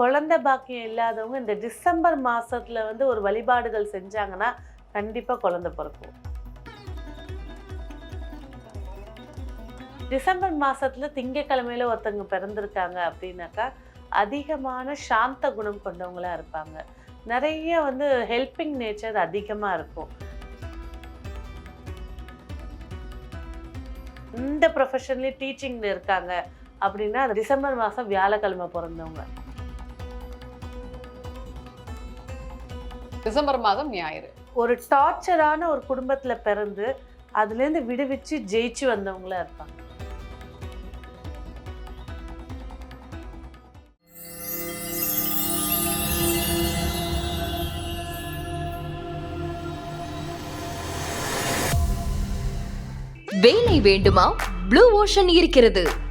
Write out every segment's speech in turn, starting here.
குழந்தை பாக்கியம் இல்லாதவங்க இந்த டிசம்பர் மாசத்துல வந்து ஒரு வழிபாடுகள் செஞ்சாங்கன்னா கண்டிப்பா குழந்தை பிறக்கும். டிசம்பர் மாசத்துல திங்கக்கிழமையில ஒருத்தவங்க பிறந்திருக்காங்க அப்படின்னாக்கா அதிகமான சாந்த குணம் கொண்டவங்களா இருப்பாங்க. நிறைய வந்து ஹெல்பிங் நேச்சர் அதிகமா இருக்கும். இந்த ப்ரொஃபஷன்லேயே டீச்சிங்ல இருக்காங்க அப்படின்னா டிசம்பர் மாதம் வியாழக்கிழமை பிறந்தவங்க. டிசம்பர் மாதம் ஞாயிறு. ஒரு டார்ச்சரான ஒரு குடும்பத்துல பிறந்து அதுலேருந்து விடுவிச்சு ஜெயிச்சு வந்தவங்களா இருப்பாங்க. வேலை வேண்டுமா? ப்ளூ ஓஷன் இருக்கிறது.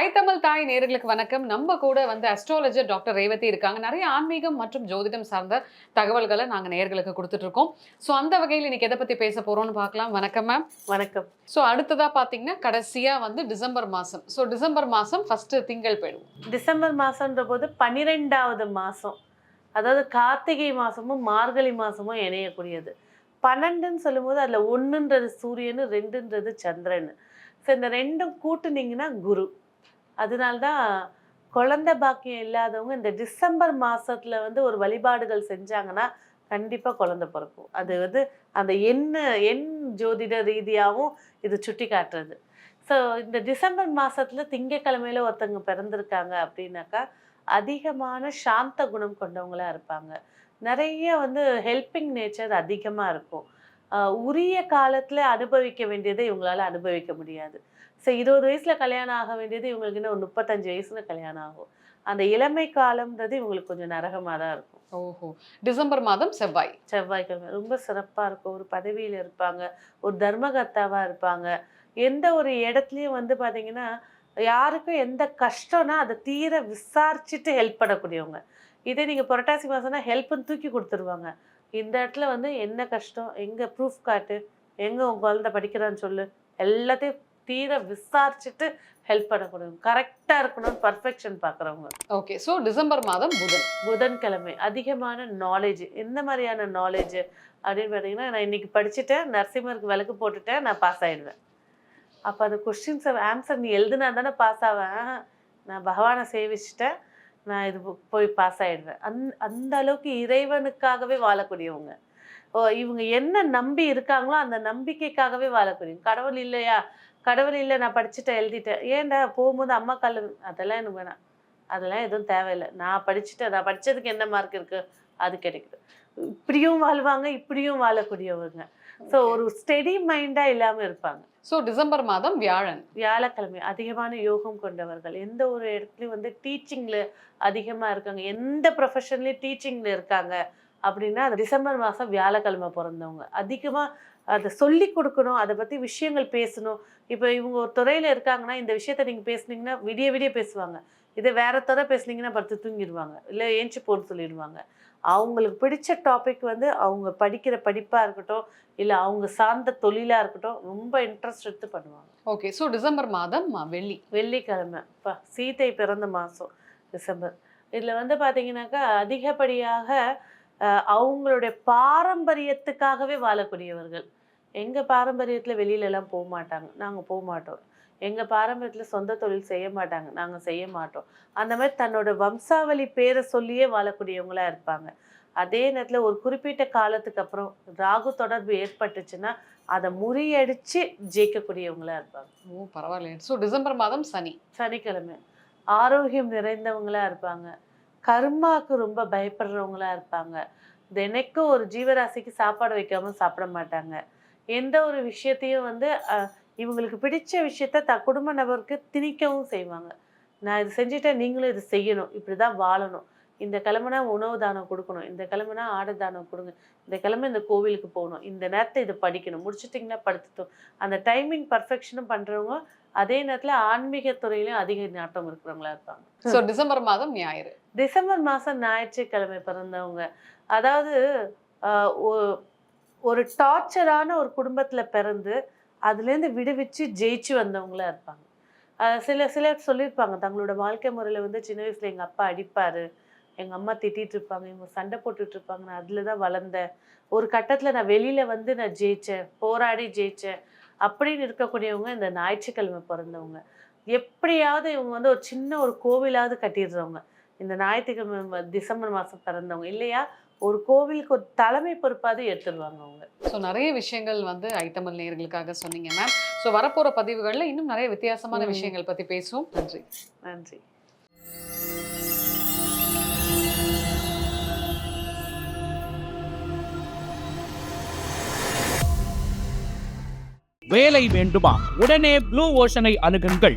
ஐ தமிழ் தாய் நேர்களுக்கு வணக்கம். நம்ம கூட வந்து அஸ்ட்ராலஜர் டாக்டர் ரேவதி இருக்காங்க. நிறைய ஆன்மீகம் மற்றும் ஜோதிடம் சார்ந்த தகவல்களை நாங்க நேர்களுக்கு கொடுத்துட்டு இருக்கோம். ஸோ அந்த வகையில் இன்னைக்கு எதை பத்தி பேச போறோம்னு பார்க்கலாம். வணக்கம் மேம் வணக்கம். ஸோ அடுத்ததா பாத்தீங்கன்னா கடைசியா வந்து டிசம்பர் மாசம். ஸோ டிசம்பர் மாசம் ஃபர்ஸ்ட் திங்கள் போயிடுவோம் டிசம்பர் மாசம்ன்ற போது பன்னிரெண்டாவது மாசம். அதாவது கார்த்திகை மாசமும் மார்கழி மாசமும் இணையக்கூடியது. பன்னெண்டுன்னு சொல்லும்போது அதுல ஒண்ணுன்றது சூரியனு ரெண்டுன்றது சந்திரன். ஸோ இந்த ரெண்டும் கூட்டுனீங்கன்னா குரு. அதனால்தான் குழந்தை பாக்கியம் இல்லாதவங்க இந்த டிசம்பர் மாதத்தில் வந்து ஒரு வழிபாடுகள் செஞ்சாங்கன்னா கண்டிப்பாக குழந்தை பிறக்கும். அது வந்து அந்த எண்ண எண் ஜோதிட ரீதியாகவும் இது சுட்டி காட்டுறது. ஸோ இந்த டிசம்பர் மாதத்தில் திங்கக்கிழமையில ஒருத்தவங்க பிறந்திருக்காங்க அப்படின்னாக்கா அதிகமான சாந்த குணம் கொண்டவங்களாக இருப்பாங்க. நிறைய வந்து ஹெல்பிங் நேச்சர் அதிகமாக இருக்கும். உரிய காலத்துல அனுபவிக்க வேண்டியதை இவங்களால அனுபவிக்க முடியாது. ஸோ இருபது வயசுல கல்யாணம் ஆக வேண்டியது இவங்களுக்கு இன்னும் முப்பத்தஞ்சு வயசுல கல்யாணம் ஆகும். அந்த இளமை காலம்ன்றது இவங்களுக்கு கொஞ்சம் நரகமாக தான் இருக்கும். ஓஹோ. டிசம்பர் மாதம் செவ்வாய். செவ்வாய்க்கிழமை. ரொம்ப சிறப்பாக இருக்கும். ஒரு பதவியில் இருப்பாங்க. ஒரு தர்மகர்த்தாவாக இருப்பாங்க. எந்த ஒரு இடத்துலையும் வந்து பார்த்தீங்கன்னா யாருக்கும் எந்த கஷ்டம்னா அதை தீர விசாரிச்சுட்டு ஹெல்ப் பண்ணக்கூடியவங்க. இதே நீங்கள் புரட்டாசி மாதம்னா ஹெல்ப்னு தூக்கி கொடுத்துருவாங்க. இந்த இடத்துல வந்து என்ன கஷ்டம்? எங்கே ப்ரூஃப் காட்டு? எங்கே உங்கள் குழந்தை படிக்கிறான்னு சொல்லு? எல்லாத்தையும் தீர விசாரிச்சுட்டு ஹெல்ப் பண்ணக்கூடியவங்க கரெக்டாக இருக்கணும்னு பர்ஃபெக்ஷன் பார்க்குறவங்க ஓகே ஸோ டிசம்பர் மாதம் புதன். புதன்கிழமை. அதிகமான நாலேஜ் எந்த மாதிரியான நாலேஜ் அப்படின்னு பார்த்தீங்கன்னா நான் இன்னைக்கு படிச்சுட்டேன் நரசிம்மருக்கு விளக்கு போட்டுட்டேன் நான் பாஸ் ஆயிடுவேன். அப்போ அந்த கொஸ்டின்ஸை ஆன்சர் நீ எழுதுனா தானே பாஸ் ஆவேன். நான் பகவானை சேவிச்சிட்டேன். நான் இது போய் பாஸ் ஆகிடுவேன் அந் அந்த அளவுக்கு இறைவனுக்காகவே வாழக்கூடியவங்க. ஓ இவங்க என்ன நம்பி இருக்காங்களோ அந்த நம்பிக்கைக்காகவே வாழக்கூடியவங்க. கடவுள் இல்லையா? கடவுள் இல்லை நான் படிச்சுட்டேன் எழுதிட்டேன். ஏன்டா போகும்போது அம்மா கல் அதெல்லாம் எனக்கு வேணாம். அதெல்லாம் எதுவும் தேவையில்லை. நான் படிச்சுட்டேன் நான் படிச்சதுக்கு என்ன மார்க் இருக்குது அது கிடைக்குது. இப்படியும் வாழ்வாங்க இப்படியும் வாழக்கூடியவங்க. ஸோ ஒரு ஸ்டெடி மைண்டா இல்லாம இருப்பாங்க. ஸோ டிசம்பர் மாதம் வியாழன். வியாழக்கிழமை அதிகமான யோகம் கொண்டவர்கள். எந்த ஒரு இடத்துலையும் வந்து டீச்சிங்ல அதிகமா இருக்காங்க. எந்த ப்ரொஃபஷன்லயும் டீச்சிங்ல இருக்காங்க. அப்படின்னா அது டிசம்பர் மாசம் வியாழக்கிழமை பிறந்தவங்க. அதிகமா அதை சொல்லி கொடுக்கணும் அதை பத்தி விஷயங்கள் பேசணும். இப்போ இவங்க ஒரு துறையில இருக்காங்கன்னா இந்த விஷயத்த நீங்க பேசுனீங்கன்னா விடிய விடிய பேசுவாங்க. இதே வேற துறை பேசுனீங்கன்னா படுத்து தூங்கிடுவாங்க. இல்லை ஏஞ்சி போன்னு சொல்லிடுவாங்க. அவங்களுக்கு பிடிச்ச டாபிக் வந்து அவங்க படிக்கிற படிப்பா இருக்கட்டும் இல்லை அவங்க சார்ந்த தொழிலா இருக்கட்டும் ரொம்ப இன்ட்ரெஸ்ட் எடுத்து பண்ணுவாங்க. ஓகே ஸோ டிசம்பர் மாதம் வெள்ளி. வெள்ளிக்கிழமை. பா சீதை பிறந்த மாதம் டிசம்பர் இதில் வந்து பார்த்தீங்கன்னாக்கா அதிகப்படியாக அவங்களுடைய பாரம்பரியத்துக்காகவே வாழக்கூடியவர்கள். எங்கள் பாரம்பரியத்தில் வெளியிலலாம் போக மாட்டாங்க. நாங்கள் போக மாட்டோம். எங்கள் பாரம்பரியத்தில் சொந்த தொழில் செய்ய மாட்டாங்க. நாங்கள் செய்ய மாட்டோம். அந்த மாதிரி தன்னோட வம்சாவளி பேரை சொல்லியே வாழக்கூடியவங்களா இருப்பாங்க. அதே நேரத்தில் ஒரு குறிப்பிட்ட காலத்துக்கு அப்புறம் ராகு தொடர்பு ஏற்பட்டுச்சுன்னா அதை முறியடிச்சு ஜெயிக்கக்கூடியவங்களா இருப்பாங்க. ஓ பரவாயில்ல ஸோ டிசம்பர் மாதம் சனி. சனிக்கிழமை. ஆரோக்கியம் நிறைந்தவங்களா இருப்பாங்க. கர்மாக்கு ரொம்ப பயப்படுறவங்களா இருப்பாங்க. தினைக்கும் ஒரு ஜீவராசிக்கு சாப்பாடு வைக்காம சாப்பிட மாட்டாங்க. எந்த ஒரு விஷயத்தையும் வந்து இவங்களுக்கு பிடிச்ச விஷயத்த த குடும்ப நபருக்கு திணிக்கவும் செய்வாங்க. நான் இது செஞ்சுட்டேன் நீங்களும் இது செய்யணும் இப்படிதான் வாழணும். இந்த கிழமைனா உணவு தானம் கொடுக்கணும் இந்த கிழமைனா ஆடை தானம் கொடுங்க இந்த கிழமை இந்த கோவிலுக்கு போகணும் இந்த நேரத்தை இதை படிக்கணும் முடிச்சிட்டிங்கன்னா படுத்துட்டோம் அந்த டைமிங் பர்ஃபெக்ஷனும் பண்ணுறவங்க அதே நேரத்தில் ஆன்மீக துறையிலையும் அதிக நாட்டம் இருக்கிறவங்களா இருப்பாங்க. சோ டிசம்பர் மாதம் ஞாயிறு. டிசம்பர் மாதம் ஞாயிற்றுக்கிழமை பிறந்தவங்க. அதாவது ஒரு டார்ச்சரான ஒரு குடும்பத்தில் பிறந்து அதுலேருந்து விடுவிச்சு ஜெயிச்சு வந்தவங்களா இருப்பாங்க. சில சிலர் சொல்லியிருப்பாங்க தங்களோட வாழ்க்கை முறையில் வந்து சின்ன வயசில் எங்கள் அப்பா அடிப்பார் எங்கள் அம்மா திட்டிட்டு இருப்பாங்க இவங்க சண்டை போட்டுட்டு இருப்பாங்க நான் அதில் தான் வளர்ந்தேன். ஒரு கட்டத்தில் நான் வெளியில் வந்து நான் ஜெயித்தேன் போராடி ஜெயித்தேன் அப்படின்னு இருக்கக்கூடியவங்க இந்த ஞாயிற்றுக்கிழமை பிறந்தவங்க. எப்படியாவது இவங்க வந்து ஒரு சின்ன ஒரு கோவிலாவது கட்டிடுறவங்க. இந்த ஞாயிற்றுக்கிழமை டிசம்பர் மாதம் பிறந்தவங்க. இல்லையா? ஒரு கோவிலுக்கு ஒரு தலைமை பொறுப்பாவது எடுத்துடுவாங்க அவங்க. ஸோ நிறைய விஷயங்கள் வந்து ஐட்டமல் நேர்களுக்காக சொன்னீங்க மேம் ஸோ வரப்போற பதிவுகள்ல இன்னும் நிறைய வித்தியாசமான. விஷயங்கள் பத்தி பேசுவோம். நன்றி. நன்றி. வேலை வேண்டுமா? உடனே ப்ளூ ஓஷனை அணுகுங்கள்.